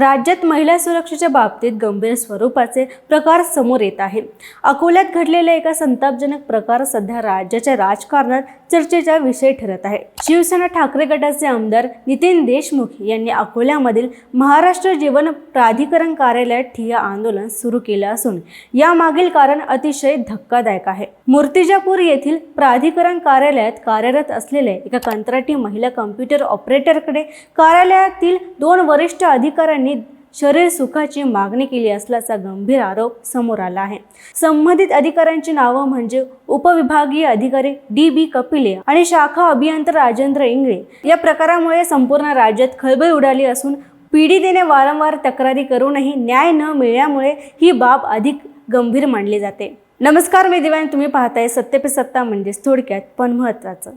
राज्यात महिला सुरक्षेच्या बाबतीत गंभीर स्वरूपाचे प्रकार समोर येत आहे अकोल्यात घडलेला एका संतापजनक प्रकार सध्या राज्याच्या राजकारणात चर्चेचा विषय ठरत आहे. शिवसेना ठाकरे गटाचे आमदार नितीन देशमुख यांनी अकोल्यामधील महाराष्ट्र जीवन प्राधिकरण कार्यालयात ठिय्या आंदोलन सुरू केलं असून यामागील कारण अतिशय धक्कादायक आहे. मूर्तिजापूर येथील प्राधिकरण कार्यालयात कार्यरत असलेल्या एका कंत्राटी महिला कम्प्युटर ऑपरेटरकडे कार्यालयातील दोन वरिष्ठ अधिकाऱ्यांनी शरीर सुखाची मागणी केली असल्याचा गंभीर आरोप समोर आला आहे. संबंधित अधिकाऱ्यांची नावं म्हणजे उपविभागीय अधिकारी डी बी कपिले आणि शाखा अभियंता राजेंद्र इंगळे. या प्रकारामुळे संपूर्ण राज्यात खळबळ उडाली असून पीडितेने वारंवार तक्रारी करूनही न्याय न मिळाल्यामुळे ही बाब अधिक गंभीर मानली जाते. नमस्कार मी दिवाण तुम्ही पाहताय सत्य पे सत्ता म्हणजेच थोडक्यात पण महत्त्वाचं.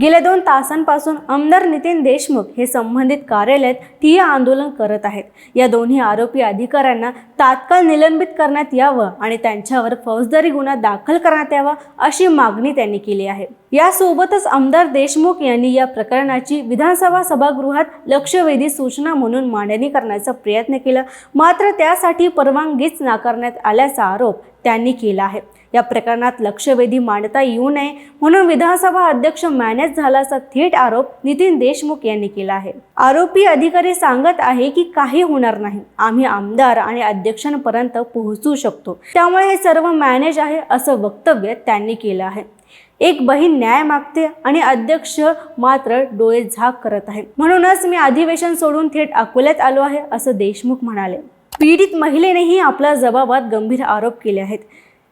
गेल्या दोन तासांपासून आमदार नितीन देशमुख हे संबंधित कार्यालयात ठिय्या आंदोलन करत आहेत. या दोन्ही आरोपी अधिकाऱ्यांना तात्काळ निलंबित करण्यात यावं आणि त्यांच्यावर फौजदारी गुन्हा दाखल करण्यात यावा अशी मागणी त्यांनी केली आहे. यासोबतच आमदार देशमुख यांनी या प्रकरणाची विधानसभा सभागृहात लक्षवेधी सूचना म्हणून मांडणी करण्याचा प्रयत्न केला. मात्र त्यासाठी परवानगीच नाकारण्यात आल्याचा आरोप त्यांनी केला आहे. या प्रकरणात लक्षवेधी मांडता येऊ नये म्हणून विधानसभा अध्यक्ष मॅनेज झाल्याचा थेट आरोप नितीन देशमुख यांनी केला आहे. आरोपी अधिकारी सांगत आहे की काही होणार नाही. आम्ही आमदार आणि अध्यक्षांपर्यंत पोहोचू शकतो. त्यामुळे हे सर्व मॅनेज आहे असं वक्तव्य त्यांनी केलं आहे. एक बहीण न्याय मागते आणि अध्यक्ष मात्र डोळे झाक करत आहे. म्हणूनच मी अधिवेशन सोडून थेट अकोल्यात आलो आहे असं देशमुख म्हणाले. पीडित महिलेनेही आपल्या जबाबात गंभीर आरोप केले आहेत.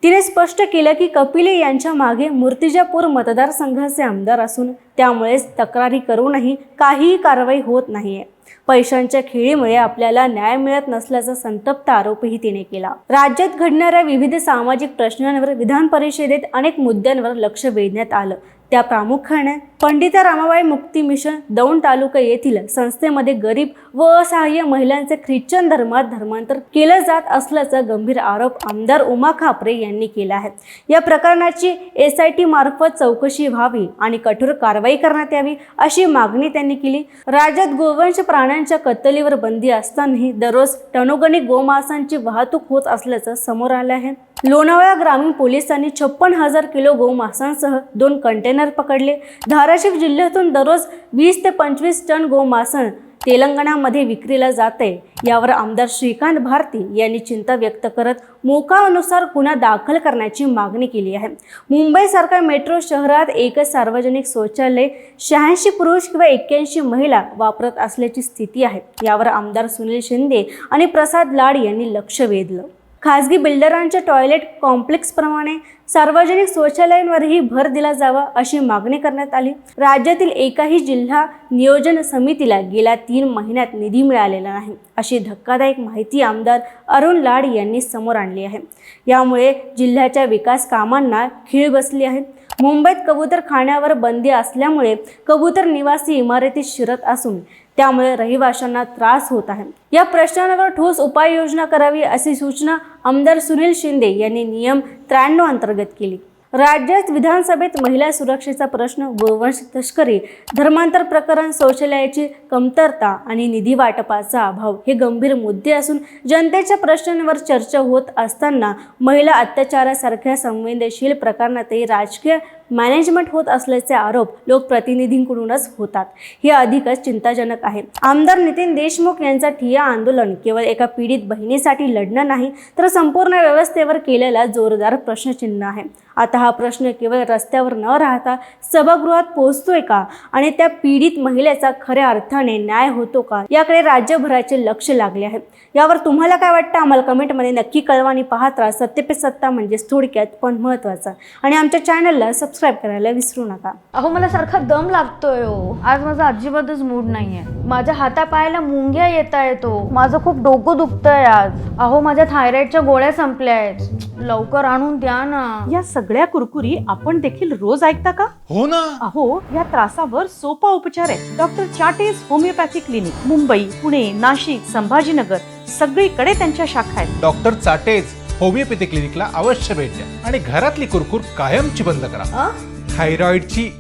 तिने स्पष्ट केलं की कपिले यांच्या मागे मूर्तिजापूर मतदारसंघाचे आमदार असून त्यामुळेच तक्रारी करूनही काहीही कारवाई होत नाहीये. पैशांच्या खेळीमुळे आपल्याला न्याय मिळत नसल्याचा संतप्त आरोपही तिने केला. राज्यात घडणाऱ्या विविध सामाजिक प्रश्नांवर विधान परिषदेत अनेक मुद्द्यांवर लक्ष वेधण्यात आलं. त्या प्रामुख्याने पंडिता रामाबाई मुक्ती मिशन दौंड तालुका येथील संस्थेमध्ये गरीब व असहाय्य महिलांचे ख्रिश्चन धर्मात धर्मांतर केलं जात असल्याचा गंभीर आरोप आमदार उमा खापरे यांनी केला आहे. या प्रकरणाची एस आय टी मार्फत चौकशी व्हावी आणि कठोर कारवाई करण्यात यावी अशी मागणी त्यांनी केली. राज्यात गोवंश प्राण्यांच्या कत्तलीवर बंदी असतानाही दररोज टनोगणी गोमांसांची वाहतूक होत असल्याचं समोर आलं आहे. लोणावळा ग्रामीण पोलिसांनी छप्पन हजार किलो गोमासांसह दोन कंटेनर पकडले. धाराशिव जिल्ह्यातून दररोज वीस ते पंचवीस टन गोमासन तेलंगणामध्ये विक्रीला जाते. यावर आमदार श्रीकांत भारती यांनी चिंता व्यक्त करत मोकानुसार गुन्हा दाखल करण्याची मागणी केली आहे. मुंबईसारख्या मेट्रो शहरात एकच सार्वजनिक शौचालय शहाऐंशी पुरुष किंवा एक्क्याऐंशी महिला वापरत असल्याची स्थिती आहे. यावर आमदार सुनील शिंदे आणि प्रसाद लाड यांनी लक्ष वेधलं. खाजगी बिल्डरांच्या टॉयलेट कॉम्प्लेक्सप्रमाणे सार्वजनिक शौचालयांवरही भर दिला जावा अशी मागणी करण्यात आली. राज्यातील एकाही जिल्हा नियोजन समितीला गेल्या तीन महिन्यात निधी मिळालेला नाही अशी धक्कादायक माहिती आमदार अरुण लाड यांनी समोर आणली आहे. यामुळे जिल्ह्याच्या विकास कामांना खीळ बसली आहे. मुंबईत कबूतर खाण्यावर बंदी असल्यामुळे कबूतर निवासी इमारतीत शिरत असून त्यामुळे रहिवाशांना त्रास होत आहे. या प्रश्नांवर ठोस उपाययोजना करावी अशी सूचना आमदार सुनील शिंदे यांनी नियम त्र्याण्णव अंतर्गत केली. राज्यात विधानसभेत महिला सुरक्षेचा प्रश्न गोवंश तस्करी धर्मांतर प्रकरण शौचालयाची कमतरता आणि निधी वाटपाचा अभाव हे गंभीर मुद्दे असून जनतेच्या प्रश्नांवर चर्चा होत असताना महिला अत्याचारासारख्या संवेदनशील प्रकरणातही राजकीय मॅनेजमेंट होत असल्याचे आरोप लोकप्रतिनिधींकडूनच होतात. हे अधिकच चिंताजनक आहे. आमदार नितीन देशमुख यांचा ठिया आंदोलन केवळ एका पीडित बहिणीसाठी लढणं नाही तर संपूर्ण व्यवस्थेवर केलेला जोरदार प्रश्नचिन्ह आहे. आता हा प्रश्न केवळ रस्त्यावर न राहता सभागृहात पोहोचतोय का? आणि त्या पीडित महिलेचा खऱ्या अर्थाने न्याय होतो का? याकडे राज्यभराचे लक्ष लागले आहे. यावर तुम्हाला काय वाटतं? आम्हाला कमेंटमध्ये नक्की कळवा आणि पाहत राहा सत्य पे सत्ता म्हणजेच थोडक्यात पण महत्त्वाचा. आणि आमच्या चॅनलला सबस्क्राईब करायला विसरू नका. अहो मला सारखा दम लागतोय हो. आज माझा अजिबातच मूड नाहीये. माझ्या हातापायाला मुंग्या येत येतो. माझं खूप डोकं दुखतंय आज. अहो माझ्या थायरॉइडच्या गोळ्या संपल्या आहेत. लवकर आणून द्या ना. या सगळ्या कुरकुरी आपण देखील रोज ऐकता का? हो ना. अहो या त्रासावर सोपा उपचार आहे. डॉक्टर चाटेज होमिओपॅथी क्लिनिक मुंबई पुणे नाशिक संभाजीनगर सगळीकडे त्यांच्या शाखा आहेत. डॉक्टर चाटेज होमिओपॅथी क्लिनिकला अवश्य भेट द्या आणि घरातली कुरकुर कायमची बंद करा? थायरॉइडची